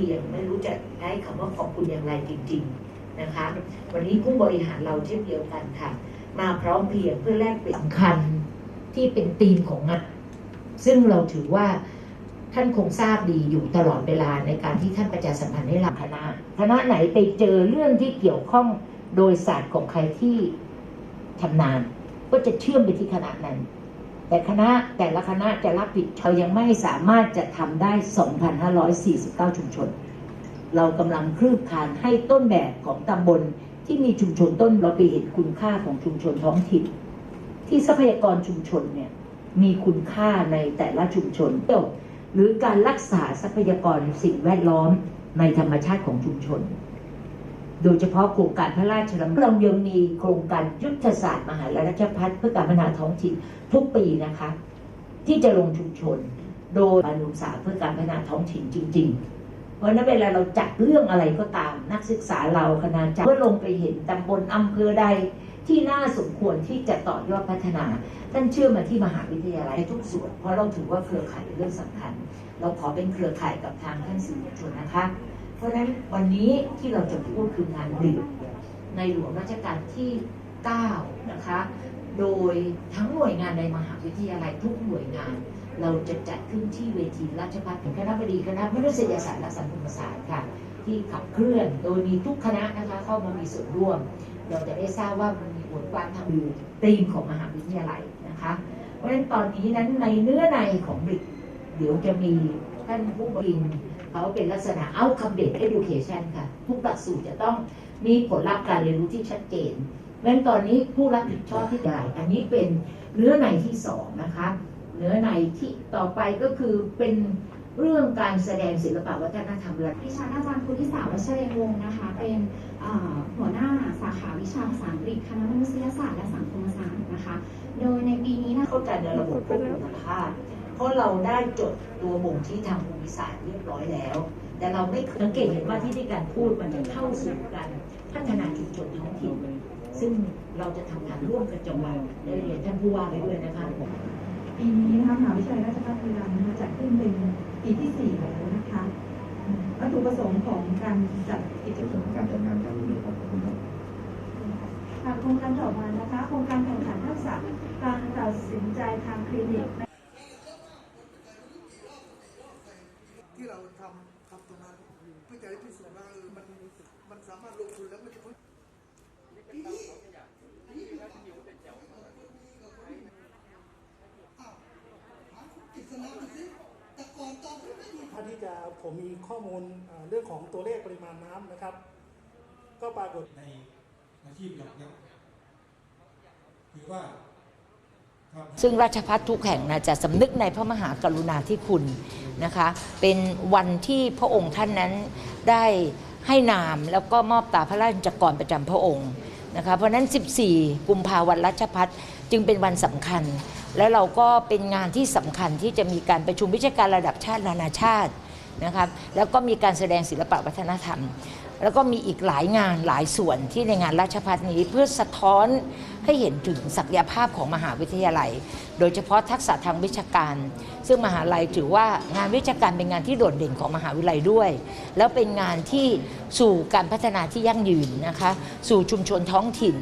พียงไม่รู้จะใช้คำว่าขอบคุณอย่างไรจริง ๆนะคะ วันนี้ผู้บริหารเราเช่นเดียวกันค่ะ มาพร้อมเพรียงเพื่อแลกเปลี่ยนสำคัญที่เป็นธีมของงานซึ่งเราถือว่าท่านคงทราบดีอยู่ตลอดเวลาในการที่ท่านประชาสัมพันธ์ให้เราคณะคณะไหนไปเจอเรื่องที่เกี่ยวข้องโดยศาสตร์ของใครที่ชำนาญก็จะเชื่อมไปที่คณะนั้น แต่คณะแต่ละคณะจะรับผิดเรายังไม่สามารถจะทำได้ 2,549 ชุมชน เรากำลังคลืบคลานให้ต้นแบบของตำบลที่มีชุมชนต้นเราไปเห็นคุณค่าของชุมชนท้องถิ่น ที่ทรัพยากรชุมชนเนี่ยมีคุณค่าในแต่ละชุมชนหรือการรักษาทรัพยากรสิ่งแวดล้อมในธรรมชาติของชุมชน โดยเฉพาะโครงการพระราชดำริเรายังมีโครงการยุทธศาสตร์มหาราชพัฒเพื่อการพัฒนาท้องถิ่นทุกปีนะคะ ที่จะลงชุมชน โดยอนุสาเพื่อการพัฒนาท้องถิ่นจริง ๆ เพราะนั้นเวลาเราจัดเรื่องอะไรก็ตาม นักศึกษาเราคณาจารย์เพื่อลงไปเห็นตำบลอำเภอใดที่น่าสมควรที่จะต่อยอดพัฒนา ท่านเชื่อมาที่มหาวิทยาลัยทุกส่วน เพราะเราถือว่าเครือข่ายเป็นเรื่องสำคัญ เราขอเป็นเครือข่ายกับทางท่านสื่อมวลชนนะคะ เพราะฉะนั้นวันนี้ที่เราจะพูดคืองานบริกในหลวงรัชกาลที่ 9 นะคะ โดยทั้งหน่วยงานในมหาวิทยาลัยทุกหน่วยงาน เราจะจัดขึ้นที่เวทีราชภัฏคณะบดีคณะมนุษยศาสตร์และสังคมศาสตร์ค่ะ ที่ขับเคลื่อนโดยมีทุกคณะนะคะเข้ามามีส่วนร่วม เราจะได้ทราบว่ามันมีบทความทางดูธีมของมหาวิทยาลัยนะคะ เพราะฉะนั้นตอนนี้นั้นในเนื้อในของบริกเดี๋ยวจะมีท่านผู้บริหาร เขาเป็นลักษณะ outcome based education ค่ะ ทุกหลักสูตรจะต้องมีผลลัพธ์การเรียนรู้ที่ชัดเจนเพราะฉะนั้นตอนนี้ผู้รับผิดชอบที่ได้ อันนี้เป็นเนื้อในที่สองนะคะ เนื้อในที่ต่อไปก็คือเป็นเรื่องการแสดงศิลปะวัฒนธรรมและดิฉันอาจารย์คุณทิสาวัชเรวงศ์นะคะ เป็นเอ่อหัวหน้าสาขาวิชาภาษาอังกฤษคณะมนุษยศาสตร์และสังคมศาสตร์นะคะ โดยในปีนี้นะเข้าใจในระบบควบคุมคุณภาพเพ ราะเราได้จดตัวบ่งชี้ทางภูมิศาสตร์เรียบร้อยแล้ว แต่เราไม่สังเกตเห็นว่าที่ที่การพูดมันจะเข้าสู่การพัฒนาชุมชนท้องถิ่นซึ่งเราจะทำงานร่วมกับจังหวัดได้เรียนท่านผู้ว่าไปด้วยนะคะปีนี้นะคะมหาวิทยาลัยราชภัฏบุรีรัมย์นะคะจัดขึ้นเป็นปีที่สี่แล้วนะคะวัตถุประสงค์ของการจัดกิจกรรมการจัดงานครั้งนี้ครับขอบคุณครับค่ะโครงการต่อมานะคะโครงการแข่งขันทักษะการตัดสินใจทางคลินิก ที่เราทำทำตรงนั้นเพื่อจะได้พิสูจน์ว่าเออมันมันสามารถลงทุนแล้วมันจะพ้นถ้าที่จะผมมีข้อมูลเรื่องของตัวเลขปริมาณน้ำนะครับ ก็ปรากฏในอาชีพหลักเนี่ยคือว่าซึ่งราชพัฒทุกแห่งนะจะสำนึกในพระมหากรุณาธิคุณ นะคะ เป็นวันที่พระองค์ท่านนั้นได้ให้นามแล้วก็มอบตาพระราชกรประจำพระองค์นะคะเพราะนั้น 14 กุมภาวันรัชพัฒจึงเป็นวันสำคัญ แล้วเราก็เป็นงานที่สำคัญที่จะมีการประชุมวิชาการระดับชาตินานาชาตินะครับแล้วก็มีการแสดงศิลปะวัฒนธรรม แล้วก็มีอีกหลายงานหลายส่วนที่ในงานราชพัฒนี้เพื่อสะท้อนให้เห็นถึงศักยภาพของมหาวิทยาลัย โดยเฉพาะทักษะทางวิชาการ ซึ่งมหาลัยถือว่างานวิชาการเป็นงานที่โดดเด่นของมหาวิทยาลัยด้วย แล้วเป็นงานที่สู่การพัฒนาที่ยั่งยืนนะคะสู่ชุมชนท้องถิ่น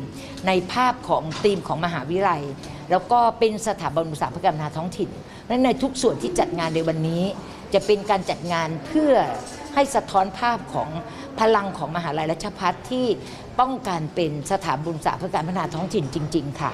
ในภาพของธีมของมหาวิทยาลัย แล้วก็เป็นสถาบันอุตสาหกรรมนาท้องถิ่นและในทุกส่วนที่จัดงานในวันนี้ จะเป็นการจัดงานเพื่อ ให้สะท้อนภาพของพลังของมหาลัยรัชพัฒที่ป้องกันเป็นสถาบันอุตสาสตร์เพื่อการพัฒนาท้องถิ่นจริง ๆ ค่ะ